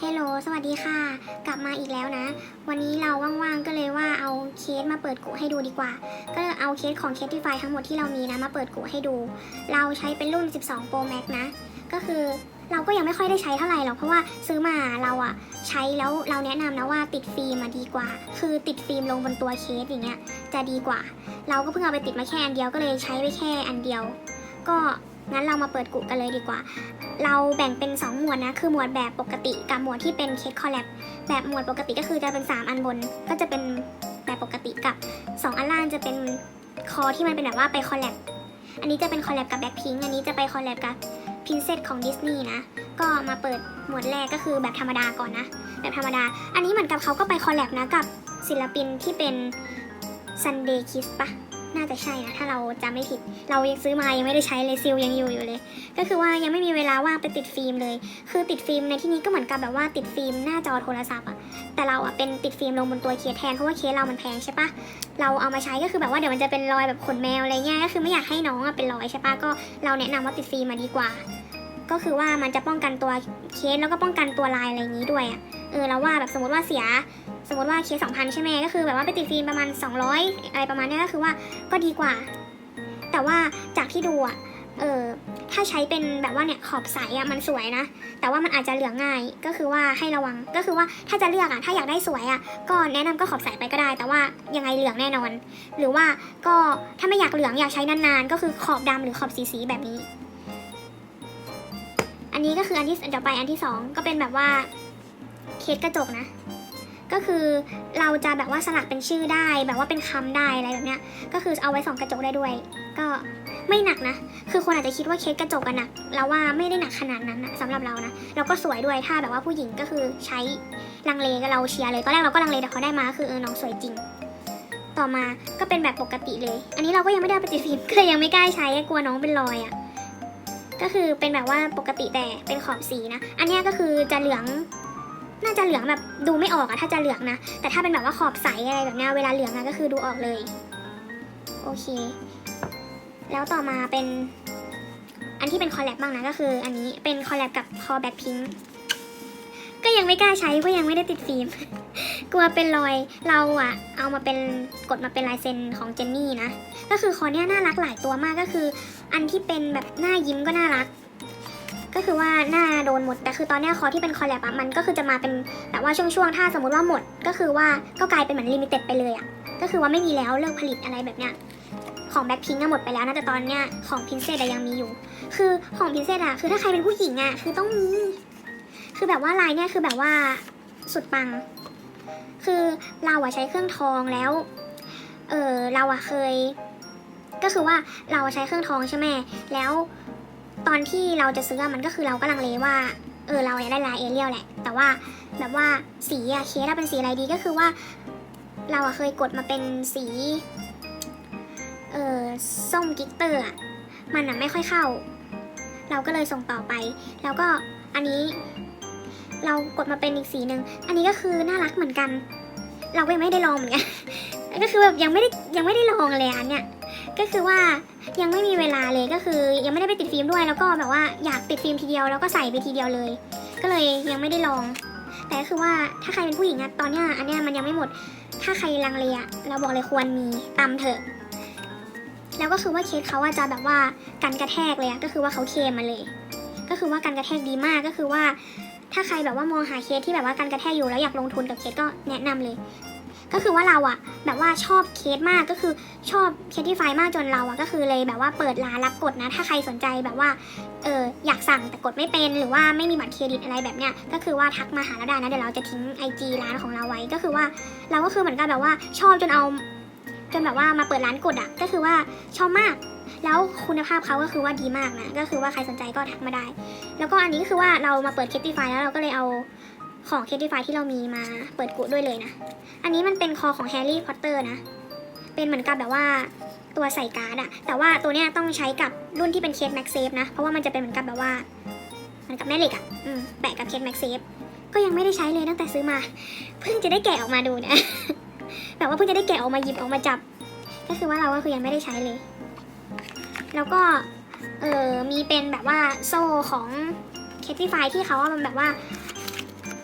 เฮลโลสวัสดีค่ะ กลับมาอีกแล้วนะ วันนี้เราว่างๆ ก็เลยว่าเอาเคสมาเปิดกุให้ดูดีกว่า ก็เอาเคสของเคสที่ไฟทั้งหมดที่เรามีนะมาเปิดกุให้ดู เราใช้เป็นรุ่น 12 Pro Max นะ ก็คือเราก็ยังไม่ค่อยได้ใช้เท่าไหร่หรอกเพราะว่าซื้อมาเราอะใช้แล้วเราแนะนำนะว่าติดฟิล์มมาดีกว่า คือติดฟิล์มลงบนตัวเคสอย่างเงี้ยจะดีกว่า เราก็เพิ่งเอาไปติดมาแค่อันเดียวก็เลยใช้ไปแค่อันเดียว ก็ งั้นเรามาเปิดกุกันเลยดีกว่า เราแบ่งเป็น 2 หมวดนะ คือหมวดแบบปกติกับหมวดที่เป็นเคสคอลแลบแบบหมวดปกติก็คือจะเป็น 3 อันบน ก็จะเป็นแบบปกติกับ 2 อันล่างจะเป็นคอที่มันเป็นแบบว่าไปคอลแลบอันนี้จะเป็นคอลแลบกับแบ็คพิงอันนี้จะไปคอลแลบกับพินเซตของดิสนีย์นะ ก็มาเปิดหมวดแรกก็คือแบบธรรมดาก่อนนะ แบบธรรมดา อันนี้เหมือนกับเขาก็ไปคอลแลบนะกับศิลปินที่เป็น Sunday Kiss ปะ น่าจะใช่นะถ้าเราจำไม่ผิด เรายังซื้อมายังไม่ได้ใช้เลยซิลยังอยู่อยู่เลย ก็คือว่ายังไม่มีเวลาว่างไปติดฟิล์มเลย คือติดฟิล์มในที่นี้ก็เหมือนกับแบบว่าติดฟิล์มหน้าจอโทรศัพท์อะแต่เราอะเป็นติดฟิล์มลงบนตัวเคสแทนเพราะว่าเคสเรามันแพงใช่ปะเราเอามาใช้ก็คือแบบว่าเดี๋ยวมันจะเป็นรอยแบบขนแมวอะไรเงี้ยก็คือไม่อยากให้น้องอะเป็นรอยใช่ปะก็เราแนะนำว่าติดฟิล์มมาดีกว่า ก็คือว่ามันจะป้องกันตัวเคสแล้วก็ป้องกันตัวลายอะไรอย่างนี้ด้วยอะ เออเราว่าแบบสมมติว่าเสีย สมมติว่าเคส2,000ใช่ไหมก็คือแบบว่าไปติดฟิล์มประมาณ 200 อะไรประมาณเนี้ยก็คือว่าก็ดีกว่า แต่ว่าจากที่ดูอะเออถ้าใช้เป็นแบบว่าเนี่ยขอบใสอะมันสวยนะ แต่ว่ามันอาจจะเหลืองง่ายก็คือว่าให้ระวังก็คือว่าถ้าจะเลือกอะถ้าอยากได้สวยอะก็แนะนำก็ขอบใสไปก็ได้ แต่ว่ายังไงเหลืองแน่นอน หรือว่าก็ถ้าไม่อยากเหลืองอยากใช้นานๆ ก็คือขอบดำหรือขอบสีๆแบบนี้ อันนี้ก็คืออันที่ต่อไปอันที่สองก็เป็นแบบว่า เคสกระจกนะ ก็คือเราจะแบบว่าสลักเป็นชื่อได้ แบบว่าเป็นคำได้อะไรแบบเนี้ย ก็คือเอาไว้ส่องกระจกได้ด้วย ก็ไม่หนักนะ คือคนอาจจะคิดว่าเคสกระจกอะหนักเราว่าไม่ได้หนักขนาดนั้นนะสำหรับเรานะแล้วก็สวยด้วยถ้าแบบว่าผู้หญิงก็คือใช้ลังเลกับเราเชียร์เลยตอนแรกเราก็ลังเลแต่เขาได้มาคือเออน้องสวยจริง ต่อมาก็เป็นแบบปกติเลย อันนี้เราก็ยังไม่ได้เอาไปติดฟิล์มก็เลยยังไม่กล้าใช้กลัวน้องเป็นรอยอะก็คือเป็นแบบว่าปกติแต่เป็นขอบสีนะ อันนี้ก็คือจะเหลือง น่าจะเหลืองแบบดูไม่ออกอะถ้าจะเหลืองนะ แต่ถ้าเป็นแบบว่าขอบใสอะไรแบบนี้เวลาเหลืองอะก็คือดูออกเลย โอเค แล้วต่อมาเป็น อันที่เป็นคอลแลบบ้างนะก็คืออันนี้เป็นคอลแลบกับคอแบ็คพิงก็ยังไม่กล้าใช้เพราะยังไม่ได้ติดฟิล์ม กลัวเป็นรอยเราอะเอามาเป็นกดมาเป็นลายเซ็นของเจนนี่นะ ก็คือคอเนี้ยน่ารักหลายตัวมากก็คือ อันที่เป็นแบบหน้ายิ้มก็น่ารัก ก็คือว่าหน้าโดนหมด แต่คือตอนเนี้ยคอที่เป็นคอลแลบอะมันก็คือจะมาเป็นแบบว่าช่วงๆ ถ้าสมมติว่าหมด ก็คือว่าก็กลายเป็นเหมือนลิมิเต็ดไปเลยอะก็คือว่าไม่มีแล้วเลิกผลิตอะไรแบบเนี้ยของแบ็คพิงก็หมดไปแล้วนะแต่ตอนเนี้ยของพินเซตยังมีอยู่ คือของพินเซตอะคือถ้าใครเป็นผู้หญิงอะคือต้องมี คือแบบว่าลายเนี่ยคือแบบว่าสุดปัง คือเราอะใช้เครื่องทองแล้ว เออเราอะเคย ก็คือว่าเราใช้เครื่องทองใช่ไหมแล้ว ตอนที่เราจะซื้อมันก็คือเราก็ลังเลว่า เออเราอยากได้ลายเอเรียลแหละ แต่ว่าแบบว่าสีอะเคสอะเป็นสีอะไรดีก็คือว่า เราอะเคยกดมาเป็นสีเออส้มกิ๊กเตอร์อะมันอะไม่ค่อยเข้า เราก็เลยส่งต่อไป แล้วก็อันนี้ เรากดมาเป็นอีกสีหนึ่งอันนี้ก็คือน่ารักเหมือนกัน เราก็ยังไม่ได้ลองเหมือนกันก็คือแบบยังไม่ได้ยังไม่ได้ลองเลยอันเนี้ย ก็คือว่ายังไม่มีเวลาเลยก็คือยังไม่ได้ไปติดฟิล์มด้วย แล้วก็แบบว่าอยากติดฟิล์มทีเดียวแล้วก็ใส่ไปทีเดียวเลย ก็เลยยังไม่ได้ลอง แต่ก็คือว่าถ้าใครเป็นผู้หญิงอะตอนเนี้ยอันเนี้ยมันยังไม่หมด ถ้าใครลังเลอะเราบอกเลยควรมีตำเถอะ แล้วก็คือว่าเคสเขาอะจะแบบว่ากันกระแทกเลยอะก็คือว่าเขาเคมมาเลย ก็คือว่ากันกระแทกดีมากก็คือว่าถ้าใครแบบว่ามองหาเคสที่แบบว่ากันกระแทกอยู่แล้วอยากลงทุนกับเคสก็แนะนำเลย ก็คือว่าเราอะแบบว่าชอบเคสมากก็คือชอบเคสที่ไฟมากจนเราอะก็คือเลยแบบว่าเปิดร้านรับกดนะ ถ้าใครสนใจแบบว่าเอออยากสั่งแต่กดไม่เป็น หรือว่าไม่มีบัตรเครดิตอะไรแบบเนี้ยก็คือว่าทักมาหาเราได้นะเดี๋ยวเราจะทิ้ง IG ร้านของเราไว้ก็คือว่าเราก็คือเหมือนกันแบบว่าชอบจนเอาจนแบบว่ามาเปิดร้านกดอะก็คือว่าชอบมาก แล้วคุณภาพเขาก็คือว่าดีมากนะก็คือว่าใครสนใจก็ทักมาได้ แล้วก็อันนี้ก็คือว่าเรามาเปิด c a t i f y แล้วเราก็เลยเอา ของ c a t i f y ที่เรามีมาเปิดกุด้วยเลยนะ อันนี้มันเป็นคอของแฮร์รี่พอตเตอร์นะ เป็นเหมือนกับแบบว่าตัวใส่การ์ดอะแต่ว่าตัวเนี้ยต้องใช้กับรุ่นที่เป็นเคสแม็กเซฟนะ เพราะว่ามันจะเป็นเหมือนกับแบบว่ามือนกับแม่เหล็กอะอืมแปะกับเคสแม็กเซฟก็ยังไม่ได้ใช้เลยตั้งแต่ซื้อมา เพิ่งจะได้แกะออกมาดูนะ แบบว่าเพิ่งจะได้แกะออกมาหยิบออกมาจับ ก็คือว่าเราก็คือยังไม่ได้ใช้เลย แล้วก็เออมีเป็นแบบว่าโซ่ของเคที่ไฟที่เขาว่ามันแบบว่า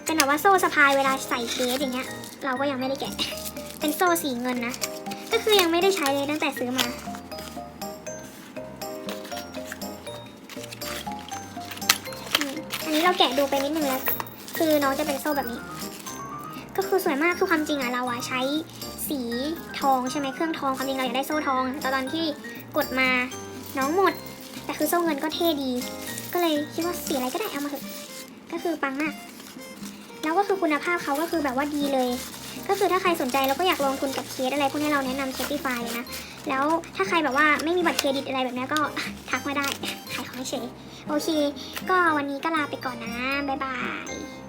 เป็นแบบว่าโซ่สะพายเวลาใส่เคสอย่างเงี้ย เราก็ยังไม่ได้แกะ เป็นโซ่สีเงินนะ ก็คือยังไม่ได้ใช้เลยตั้งแต่ซื้อมาอันนี้เราแกะดูไปนิดนึงแล้ว คือน้องจะเป็นโซ่แบบนี้ ก็คือสวยมากคือความจริงอะเราอะใช้สีทองใช่ไหมเครื่องทองความจริงเราอยากได้โซ่ทองแต่ตอนที่กดมาน้องหมด แต่คือโซ่เงินก็เท่ดี ก็เลยคิดว่าสีอะไรก็ได้เอามาเถอะก็คือปังมาก แล้วก็คือคุณภาพเขาก็คือแบบว่าดีเลย ก็คือถ้าใครสนใจแล้วก็อยากลงทุนกับเคสอะไรพวกนี้เราแนะนำ Shopify เลยนะ แล้วถ้าใครแบบว่าไม่มีบัตรเครดิตอะไรแบบนี้ก็ทักมาได้ขายของเฉยโอเค ก็วันนี้ก็ลาไปก่อนนะ บ๊ายบาย